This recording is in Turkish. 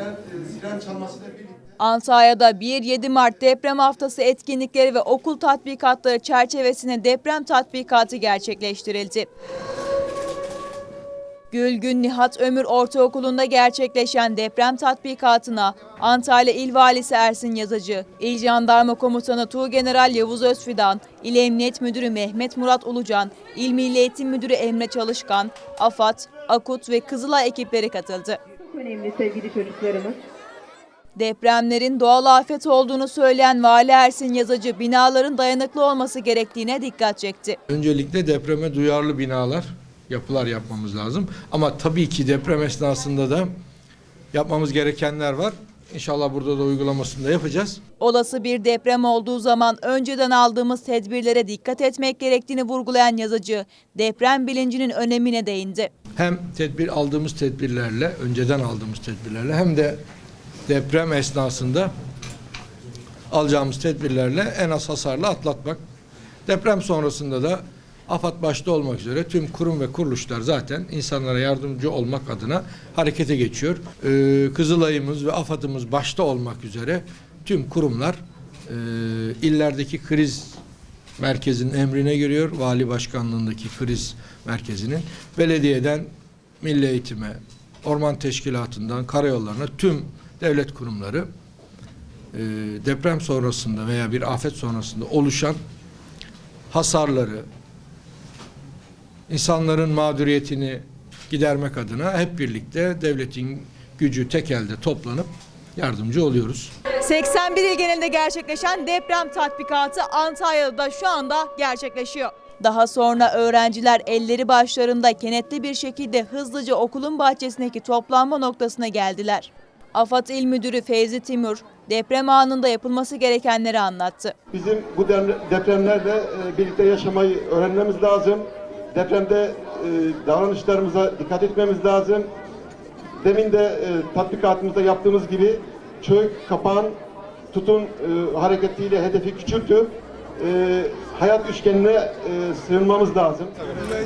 siren, e, siren çalmasıyla birlikte Antalya'da 1-7 Mart deprem haftası etkinlikleri ve okul tatbikatları çerçevesinde deprem tatbikatı gerçekleştirildi. Gülgün Nihat Ömür Ortaokulu'nda gerçekleşen deprem tatbikatına Antalya İl Valisi Ersin Yazıcı, İl Jandarma Komutanı Tuğgeneral Yavuz Özfidan, İl Emniyet Müdürü Mehmet Murat Ulucan, İl Milli Eğitim Müdürü Emre Çalışkan, AFAD, AKUT ve Kızılay ekipleri katıldı. Çok önemli sevgili çocuklarımız. Depremlerin doğal afet olduğunu söyleyen Vali Ersin Yazıcı binaların dayanıklı olması gerektiğine dikkat çekti. Öncelikle depreme duyarlı binalar, yapılar yapmamız lazım. Ama tabii ki deprem esnasında da yapmamız gerekenler var. İnşallah burada da uygulamasını da yapacağız. Olası bir deprem olduğu zaman önceden aldığımız tedbirlere dikkat etmek gerektiğini vurgulayan yazıcı, deprem bilincinin önemine değindi. Hem tedbir aldığımız tedbirlerle, önceden aldığımız tedbirlerle hem de deprem esnasında alacağımız tedbirlerle en az hasarla atlatmak. Deprem sonrasında da AFAD başta olmak üzere tüm kurum ve kuruluşlar zaten insanlara yardımcı olmak adına harekete geçiyor. Ee, Kızılay'ımız ve AFAD'ımız başta olmak üzere tüm kurumlar e, illerdeki kriz merkezinin emrine giriyor. Vali başkanlığındaki kriz merkezinin belediyeden milli eğitime, orman teşkilatından karayollarına tüm devlet kurumları e, deprem sonrasında veya bir afet sonrasında oluşan hasarları, insanların mağduriyetini gidermek adına hep birlikte devletin gücü tek elde toplanıp yardımcı oluyoruz. 81 il genelinde gerçekleşen deprem tatbikatı Antalya'da şu anda gerçekleşiyor. Daha sonra öğrenciler elleri başlarında kenetli bir şekilde hızlıca okulun bahçesindeki toplanma noktasına geldiler. AFAD İl Müdürü Feyzi Timur, deprem anında yapılması gerekenleri anlattı. Bizim bu depremlerle e, birlikte yaşamayı öğrenmemiz lazım. Depremde e, davranışlarımıza dikkat etmemiz lazım. Demin de e, tatbikatımızda yaptığımız gibi çök, kapan, tutun e, hareketiyle hedefi küçültüp e, hayat üçgenine e, sığınmamız lazım. bununla